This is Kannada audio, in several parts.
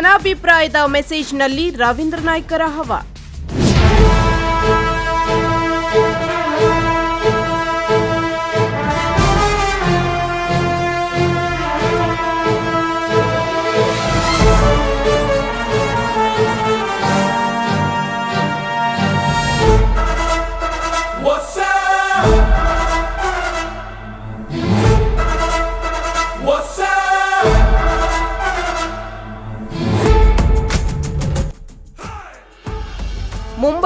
ಜನಾಭಿಪ್ರಾಯದ ಮೆಸೇಜ್ನಲ್ಲಿ ರವೀಂದ್ರ ನಾಯ್ಕರ ಹವ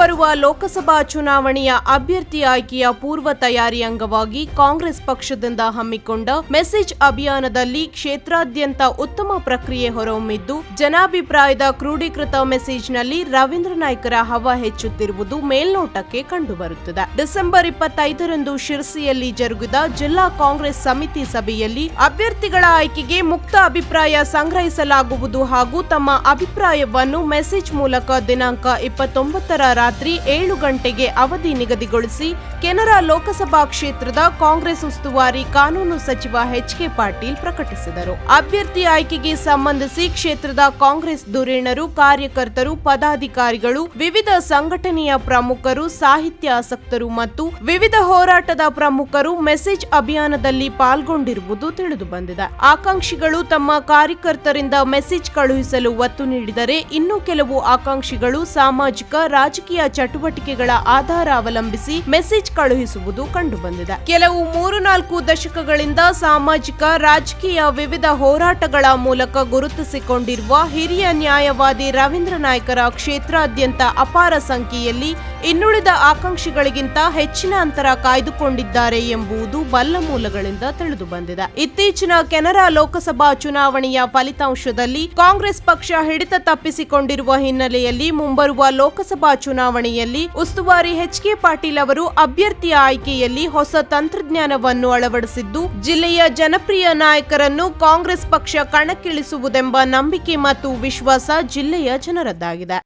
ಮುಂಬರುವ ಲೋಕಸಭಾ ಚುನಾವಣೆಯ ಅಭ್ಯರ್ಥಿ ಆಯ್ಕೆಯ ಪೂರ್ವ ತಯಾರಿ ಅಂಗವಾಗಿ ಕಾಂಗ್ರೆಸ್ ಪಕ್ಷದಿಂದ ಹಮ್ಮಿಕೊಂಡ ಮೆಸೇಜ್ ಅಭಿಯಾನದಲ್ಲಿ ಕ್ಷೇತ್ರಾದ್ಯಂತ ಉತ್ತಮ ಪ್ರಕ್ರಿಯೆ ಹೊರಹೊಮ್ಮಿದ್ದು, ಜನಾಭಿಪ್ರಾಯದ ಕ್ರೋಢೀಕೃತ ಮೆಸೇಜ್ನಲ್ಲಿ ರವೀಂದ್ರ ನಾಯ್ಕರ ಹವ ಹೆಚ್ಚುತ್ತಿರುವುದು ಮೇಲ್ನೋಟಕ್ಕೆ ಕಂಡುಬರುತ್ತದೆ. ಡಿಸೆಂಬರ್ ಇಪ್ಪತ್ತೈದರಂದು ಶಿರಸಿಯಲ್ಲಿ ಜರುಗಿದ ಜಿಲ್ಲಾ ಕಾಂಗ್ರೆಸ್ ಸಮಿತಿ ಸಭೆಯಲ್ಲಿ ಅಭ್ಯರ್ಥಿಗಳ ಆಯ್ಕೆಗೆ ಮುಕ್ತ ಅಭಿಪ್ರಾಯ ಸಂಗ್ರಹಿಸಲಾಗುವುದು ಹಾಗೂ ತಮ್ಮ ಅಭಿಪ್ರಾಯವನ್ನು ಮೆಸೇಜ್ ಮೂಲಕ ದಿನಾಂಕ ಇಪ್ಪತ್ತೊಂಬತ್ತರ ರಾತ್ರಿ ಏಳು ಗಂಟೆಗೆ ಅವಧಿ ನಿಗದಿಗೊಳಿಸಿ ಕೆನರಾ ಲೋಕಸಭಾ ಕ್ಷೇತ್ರದ ಕಾಂಗ್ರೆಸ್ ಉಸ್ತುವಾರಿ ಕಾನೂನು ಸಚಿವ ಎಚ್ ಕೆ ಪಾಟೀಲ್ ಪ್ರಕಟಿಸಿದರು. ಅಭ್ಯರ್ಥಿ ಆಯ್ಕೆಗೆ ಸಂಬಂಧಿಸಿ ಕ್ಷೇತ್ರದ ಕಾಂಗ್ರೆಸ್ ಧುರೀಣರು, ಕಾರ್ಯಕರ್ತರು, ಪದಾಧಿಕಾರಿಗಳು, ವಿವಿಧ ಸಂಘಟನೆಯ ಪ್ರಮುಖರು ಸಾಹಿತ್ಯ ಆಸಕ್ತರು ಮತ್ತು ವಿವಿಧ ಹೋರಾಟದ ಪ್ರಮುಖರು ಮೆಸೇಜ್ ಅಭಿಯಾನದಲ್ಲಿ ಪಾಲ್ಗೊಂಡಿರುವುದು ತಿಳಿದುಬಂದಿದೆ. ಆಕಾಂಕ್ಷಿಗಳು ತಮ್ಮ ಕಾರ್ಯಕರ್ತರಿಂದ ಮೆಸೇಜ್ ಕಳುಹಿಸಲು ಒತ್ತು ನೀಡಿದರೆ ಇನ್ನು ಕೆಲವು ಆಕಾಂಕ್ಷಿಗಳು ಸಾಮಾಜಿಕ, ರಾಜಕೀಯ ಚಟುವಟಿಕೆಗಳ ಆಧಾರ ಅವಲಂಬಿಸಿ ಮೆಸೇಜ್ ಕಳುಹಿಸುವುದು ಕಂಡುಬಂದಿದೆ. ಕೆಲವು ಮೂರು ನಾಲ್ಕು ದಶಕಗಳಿಂದ ಸಾಮಾಜಿಕ, ರಾಜಕೀಯ ವಿವಿಧ ಹೋರಾಟಗಳ ಮೂಲಕ ಗುರುತಿಸಿಕೊಂಡಿರುವ ಹಿರಿಯ ನ್ಯಾಯವಾದಿ ರವೀಂದ್ರ ನಾಯ್ಕರ ಕ್ಷೇತ್ರಾದ್ಯಂತ ಅಪಾರ ಸಂಖ್ಯೆಯಲ್ಲಿ ಇನ್ನುಳಿದ ಆಕಾಂಕ್ಷಿಗಳಿಗಿಂತ ಹೆಚ್ಚಿನ ಅಂತರ ಕಾಯ್ದುಕೊಂಡಿದ್ದಾರೆ ಎಂಬುದು ಬಲ್ಲ ಮೂಲಗಳಿಂದ ತಿಳಿದು ಬಂದಿದೆ ಇತ್ತೀಚಿನ ಕೆನರಾ ಲೋಕಸಭಾ ಚುನಾವಣೆಯ ಫಲಿತಾಂಶದಲ್ಲಿ ಕಾಂಗ್ರೆಸ್ ಪಕ್ಷ ಹಿಡಿತ ತಪ್ಪಿಸಿಕೊಂಡಿರುವ ಹಿನ್ನೆಲೆಯಲ್ಲಿ ಮುಂಬರುವ ಲೋಕಸಭಾ ಚುನಾವಣೆಯಲ್ಲಿ ಉಸ್ತುವಾರಿ ಎಚ್ ಕೆ ಪಾಟೀಲ್ ಅವರು ಅಭ್ಯರ್ಥಿಯ ಆಯ್ಕೆಯಲ್ಲಿ ಹೊಸ ತಂತ್ರಜ್ಞಾನವನ್ನು ಅಳವಡಿಸಿದ್ದು, ಜಿಲ್ಲೆಯ ಜನಪ್ರಿಯ ನಾಯಕರನ್ನು ಕಾಂಗ್ರೆಸ್ ಪಕ್ಷ ಕಣಕ್ಕಿಳಿಸುವುದೆಂಬ ನಂಬಿಕೆ ಮತ್ತು ವಿಶ್ವಾಸ ಜಿಲ್ಲೆಯ ಜನರದ್ದಾಗಿದೆ.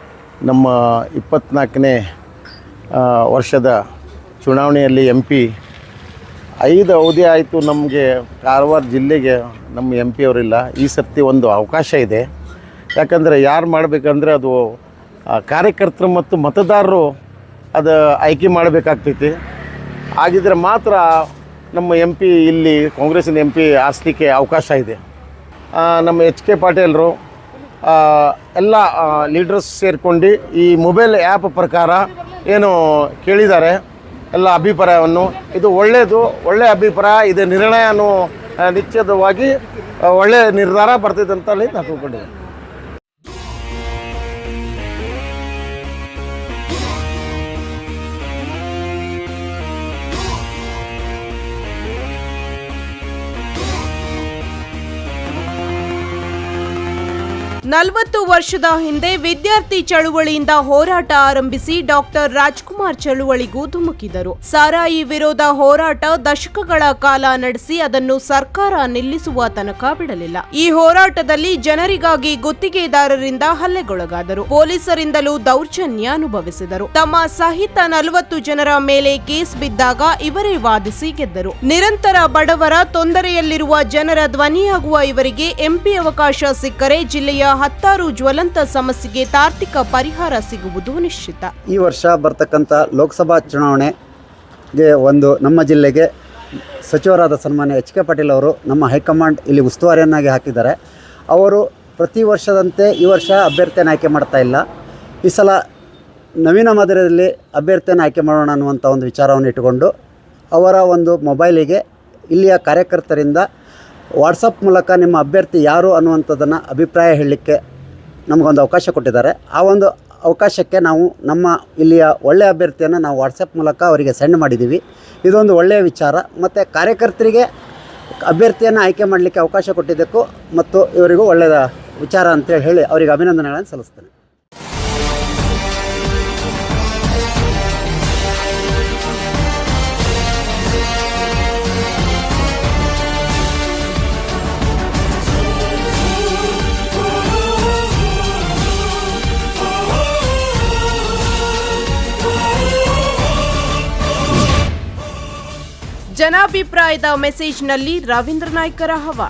ನಮ್ಮ ಇಪ್ಪತ್ನಾಲ್ಕನೇ ವರ್ಷದ ಚುನಾವಣೆಯಲ್ಲಿ ಎಂ ಪಿ ಐದು ಅವಧಿ ಆಯಿತು ನಮಗೆ ಕಾರವಾರ ಜಿಲ್ಲೆಗೆ ನಮ್ಮ ಎಂ ಪಿ ಅವರಿಲ್ಲ. ಈ ಸರ್ತಿ ಒಂದು ಅವಕಾಶ ಇದೆ. ಯಾಕಂದರೆ ಯಾರು ಮಾಡಬೇಕಂದ್ರೆ ಅದು ಕಾರ್ಯಕರ್ತರು ಮತ್ತು ಮತದಾರರು ಅದು ಆಯ್ಕೆ ಮಾಡಬೇಕಾಗ್ತೈತಿ. ಆಗಿದ್ರೆ ಮಾತ್ರ ನಮ್ಮ ಎಂ ಪಿ ಇಲ್ಲಿ ಕಾಂಗ್ರೆಸ್ಸಿನ ಎಂ ಪಿ ಆಸ್ಲಿಕ್ಕೆ ಅವಕಾಶ ಇದೆ. ನಮ್ಮ ಎಚ್ ಕೆ ಪಾಟೀಲರು ಎಲ್ಲ ಲೀಡರ್ಸ್ ಸೇರಿಕೊಂಡು ಈ ಮೊಬೈಲ್ ಆ್ಯಪ್ ಪ್ರಕಾರ ಏನು ಕೇಳಿದ್ದಾರೆ, ಎಲ್ಲ ಅಭಿಪ್ರಾಯವನ್ನು. ಇದು ಒಳ್ಳೆಯದು ಒಳ್ಳೆಯ ಅಭಿಪ್ರಾಯ, ಇದು ನಿರ್ಣಯನೂ ನಿಶ್ಚಿತವಾಗಿ ಒಳ್ಳೆಯ ನಿರ್ಧಾರ ಬರ್ತೈತೆ ಅಂತೇಳಿ ನಾನು ತಿಳ್ಕೊಂಡಿದ್ದೀನಿ. ನಲವತ್ತು ವರ್ಷದ ಹಿಂದೆ ವಿದ್ಯಾರ್ಥಿ ಚಳುವಳಿಯಿಂದ ಹೋರಾಟ ಆರಂಭಿಸಿ ಡಾಕ್ಟರ್ ರಾಜ್ಕುಮಾರ್ ಚಳುವಳಿಗೂ ಧುಮುಕಿದರು. ಸಾರಾಯಿ ವಿರೋಧ ಹೋರಾಟ ದಶಕಗಳ ಕಾಲ ನಡೆಸಿ ಅದನ್ನು ಸರ್ಕಾರ ನಿಲ್ಲಿಸುವ ತನಕ ಬಿಡಲಿಲ್ಲ. ಈ ಹೋರಾಟದಲ್ಲಿ ಜನರಿಗಾಗಿ ಗುತ್ತಿಗೆದಾರರಿಂದ ಹಲ್ಲೆಗೊಳಗಾದರು. ಪೊಲೀಸರಿಂದಲೂ ದೌರ್ಜನ್ಯ ಅನುಭವಿಸಿದರು. ತಮ್ಮ ಸಹಿತ ನಲವತ್ತು ಜನರ ಮೇಲೆ ಕೇಸ್ ಬಿದ್ದಾಗ ಇವರೇ ವಾದಿಸಿ ಗೆದ್ದರು. ನಿರಂತರ ಬಡವರ ತೊಂದರೆಯಲ್ಲಿರುವ ಜನರ ಧ್ವನಿಯಾಗುವ ಇವರಿಗೆ ಎಂಪಿ ಅವಕಾಶ ಸಿಕ್ಕರೆ ಜಿಲ್ಲೆಯ ಹತ್ತಾರು ಜ್ವಲಂತ ಸಮಸ್ಯೆಗೆ ತಾರ್ತಿಕ ಪರಿಹಾರ ಸಿಗುವುದು ನಿಶ್ಚಿತ. ಈ ವರ್ಷ ಬರ್ತಕ್ಕಂಥ ಲೋಕಸಭಾ ಚುನಾವಣೆಗೆ ಒಂದು ನಮ್ಮ ಜಿಲ್ಲೆಗೆ ಸಚಿವರಾದ ಸನ್ಮಾನ್ಯ ಎಚ್ ಕೆ ಪಾಟೀಲ್ ಅವರು ನಮ್ಮ ಹೈಕಮಾಂಡ್ ಇಲ್ಲಿ ಉಸ್ತುವಾರಿಯನ್ನಾಗಿ ಹಾಕಿದ್ದಾರೆ. ಅವರು ಪ್ರತಿ ವರ್ಷದಂತೆ ಈ ವರ್ಷ ಅಭ್ಯರ್ಥಿಯನ್ನು ಆಯ್ಕೆ ಮಾಡ್ತಾ ಇಲ್ಲ. ಈ ಸಲ ನವೀನ ಮಾದರಿಯಲ್ಲಿ ಅಭ್ಯರ್ಥಿಯನ್ನು ಆಯ್ಕೆ ಮಾಡೋಣ ಅನ್ನುವಂಥ ಒಂದು ವಿಚಾರವನ್ನು ಇಟ್ಟುಕೊಂಡು ಅವರ ಒಂದು ಮೊಬೈಲಿಗೆ ಇಲ್ಲಿಯ ಕಾರ್ಯಕರ್ತರಿಂದ ವಾಟ್ಸಪ್ ಮೂಲಕ ನಿಮ್ಮ ಅಭ್ಯರ್ಥಿ ಯಾರು ಅನ್ನುವಂಥದ್ದನ್ನು ಅಭಿಪ್ರಾಯ ಹೇಳಲಿಕ್ಕೆ ನಮಗೊಂದು ಅವಕಾಶ ಕೊಟ್ಟಿದ್ದಾರೆ. ಆ ಒಂದು ಅವಕಾಶಕ್ಕೆ ನಾವು ನಮ್ಮ ಇಲ್ಲಿಯ ಒಳ್ಳೆಯ ಅಭ್ಯರ್ಥಿಯನ್ನು ನಾವು ವಾಟ್ಸಪ್ ಮೂಲಕ ಅವರಿಗೆ ಸೆಂಡ್ ಮಾಡಿದ್ದೀವಿ. ಇದೊಂದು ಒಳ್ಳೆಯ ವಿಚಾರ. ಮತ್ತು ಕಾರ್ಯಕರ್ತರಿಗೆ ಅಭ್ಯರ್ಥಿಯನ್ನು ಆಯ್ಕೆ ಮಾಡಲಿಕ್ಕೆ ಅವಕಾಶ ಕೊಟ್ಟಿದ್ದಕ್ಕೂ ಮತ್ತು ಇವರಿಗೂ ಒಳ್ಳೆಯದ ವಿಚಾರ ಅಂತೇಳಿ ಹೇಳಿ ಅವರಿಗೆ ಅಭಿನಂದನೆಗಳನ್ನು ಸಲ್ಲಿಸ್ತೇನೆ. ಜನಾಭಿಪ್ರಾಯದ ಮೆಸೇಜ್ನಲ್ಲಿ ರವೀಂದ್ರ ನಾಯ್ಕರ ಹವ.